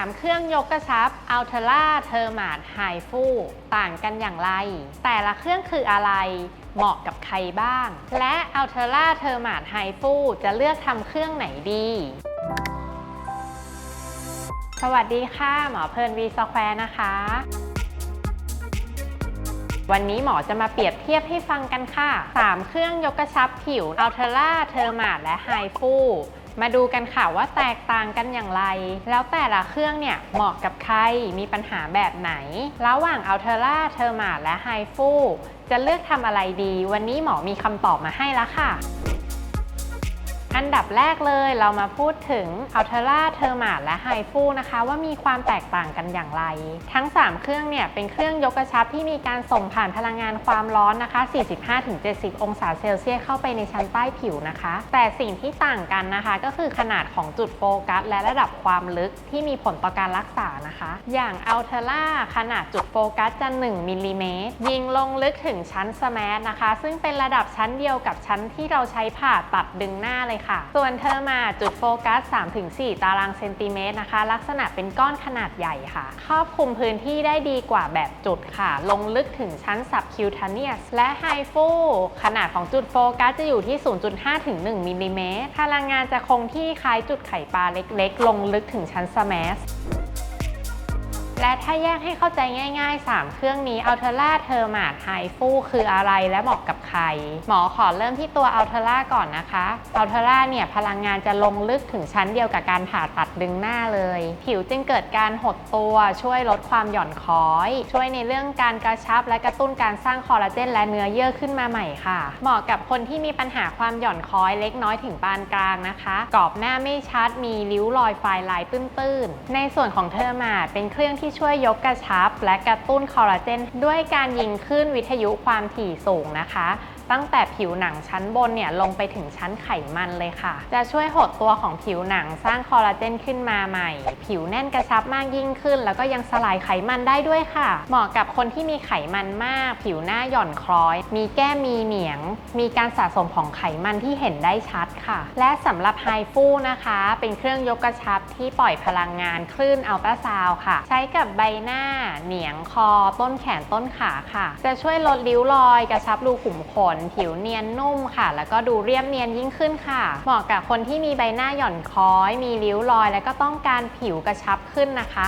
3 เครื่องยกกระชับ a l t e r a t h e r m a t h i f u ต่างกันอย่างไร แต่ละเครื่องคืออะไรเหมาะกับใครบ้าง และ a l t e r a t h e r m a t h i f u จะเลือกทำเครื่องไหนดี สวัสดีค่ะ หมอเพลินวีสแควร์นะคะวันนี้หมอจะมาเปรียบเทียบให้ฟังกันค่ะ 3 เครื่องยกกระชับผิว a l t e r a t h e r m a t และ h i f u มาดูกันค่ะว่าแตกต่างกันอย่างไร แล้วแต่ละเครื่องเนี่ยเหมาะกับใคร มีปัญหาแบบไหน ระหว่างอัลเทอร่าเทอร์มาและไฮฟูจะเลือกทำอะไรดี วันนี้หมอมีคำตอบมาให้แล้วค่ะ อันดับแรกเลยเรามาพูดถึง a l t e r a t h e r m a t และ h i f u นะคะ ว่ามีความแตกต่างกันอย่างไร ทั้ง 3 เครื่องเนี่ย เป็นเครื่องยกกระชับที่มีการส่งผ่านพลังงานความร้อนนะคะ 45-70 องศาเซลเซียสเข้าไปในชั้นใต้ผิวนะคะ แต่สิ่งที่ต่างกันนะคะ ก็คือขนาดของจุดโฟกัส และระดับความลึกที่มีผลต่อการรักษานะคะ อย่าง a l t e r a ขนาดจุดโฟกัสจะ 1มิลลิเมตรยิงลงลึกถึงชั้นสแมทนะคะ ซึ่งเป็นระดับชั้นเดียวกับชั้นที่เราใช้ผ่าตัดดึงหน้าเลยค่ะ ส่วนเธอมาจุดโฟกัส 3-4 ตารางเซนติเมตรนะคะ ลักษณะเป็นก้อนขนาดใหญ่ค่ะ ครอบคลุมพื้นที่ได้ดีกว่าแบบจุดค่ะ ลงลึกถึงชั้นสับคิวเทเนียสและไฮฟูขนาดของจุดโฟกัสจะอยู่ที่ 0.5-1มิลลิเมตรพลังงานจะคงที่คล้ายจุดไข่ปลาเล็กๆ ลงลึกถึงชั้นสมัส และถ้าแยกให้เข้าใจง่าย ๆ 3 เครื่องนี้ a l t e r a t h e r m a t h i f u คืออะไรและเหมาะกับใคร หมอขอเริ่มที่ตัว a l t e r a ก่อนนะคะ a l t e r a เนี่ยพลังงานจะลงลึกถึงชั้นเดียวกับการผ่าตัดดึงหน้าเลย ผิวจึงเกิดการหดตัวช่วยลดความหย่อนคล้อย ช่วยในเรื่องการกระชับและกระตุ้นการสร้างคอลลาเจนและเนื้อเยื่อขึ้นมาใหม่ค่ะ เหมาะกับคนที่มีปัญหาความหย่อนคล้อยเล็กน้อยถึงปานกลางนะคะ กรอบหน้าไม่ชัดมีริ้วรอยไฟลายตื้นๆ ในส่วนของเทอร์มาดเป็นเครื่องที่ช่วยยกกระชับ และกระตุ้นคอลลาเจนด้วยการยิงขึ้นวิทยุความถี่สูงนะคะ ตั้งแต่ผิวหนังชั้นบนเนี่ยลงไปถึงชั้นไขมันเลยค่ะ จะช่วยหดตัวของผิวหนังสร้างคอลลาเจนขึ้นมาใหม่ ผิวแน่นกระชับมากยิ่งขึ้น แล้วก็ยังสลายไขมันได้ด้วยค่ะ เหมาะกับคนที่มีไขมันมาก ผิวหน้าหย่อนคล้อย มีแก้มมีเหนียง มีการสะสมของไขมันที่เห็นได้ชัดค่ะ และสำหรับไฮฟูนะคะ เป็นเครื่องยกกระชับที่ปล่อยพลังงานคลื่นอัลตราซาวค่ะ ใช้กับใบหน้า เหนียงคอ ต้นแขนต้นขาค่ะ จะช่วยลดริ้วรอย กระชับรูขุมขนผิวเนียนนุ่มค่ะ แล้วก็ดูเรียบเนียนยิ่งขึ้นค่ะ เหมาะกับคนที่มีใบหน้าหย่อนคล้อย มีริ้วรอย แล้วก็ต้องการผิวกระชับขึ้นนะคะ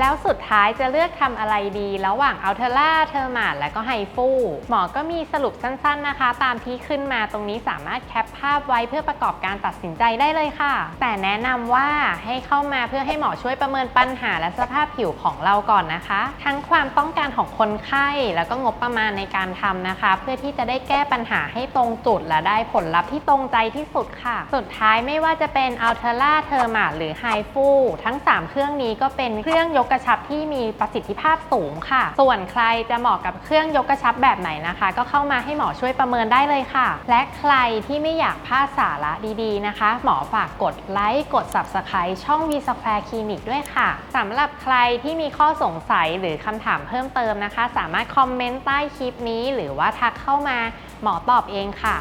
แล้วสุดท้ายจะเลือกทำอะไรดี ระหว่าง a l t e r a t h e r m a t และก็ h i f u หมอก็มีสรุปสั้นๆนะคะ ตามที่ขึ้นมาตรงนี้สามารถแคปภาพไว้เพื่อประกอบการตัดสินใจได้เลยค่ะ แต่แนะนำว่าให้เข้ามาเพื่อให้หมอช่วยประเมินปัญหาและสภาพผิวของเราก่อนนะคะ ทั้งความต้องการของคนไข้แล้วก็งบประมาณในการทำนะคะ เพื่อที่จะได้แก้ปัญหาให้ตรงจุดและได้ผลลัพธ์ที่ตรงใจที่สุดค่ะ สุดท้ายไม่ว่าจะเป็น a l t e r a t h e r m a t หรือ h i f u ทั้ง 3 เครื่องนี้ก็เป็นเครื่องยกกกระชับที่มีประสิทธิภาพสูงค่ะ ส่วนใครจะเหมาะกับเครื่องยกกระชับแบบไหนนะคะ ก็เข้ามาให้หมอช่วยประเมินได้เลยค่ะ และใครที่ไม่อยากพลาดสาระดีๆนะคะ หมอฝากกดไลค์กด Subscribe ช่อง V Square Clinic ด้วยค่ะสำหรับใครที่มีข้อสงสัยหรือคำถามเพิ่มเติมนะคะ สามารถคอมเมนต์ใต้คลิปนี้ หรือว่าทักเข้ามาหมอตอบเองค่ะ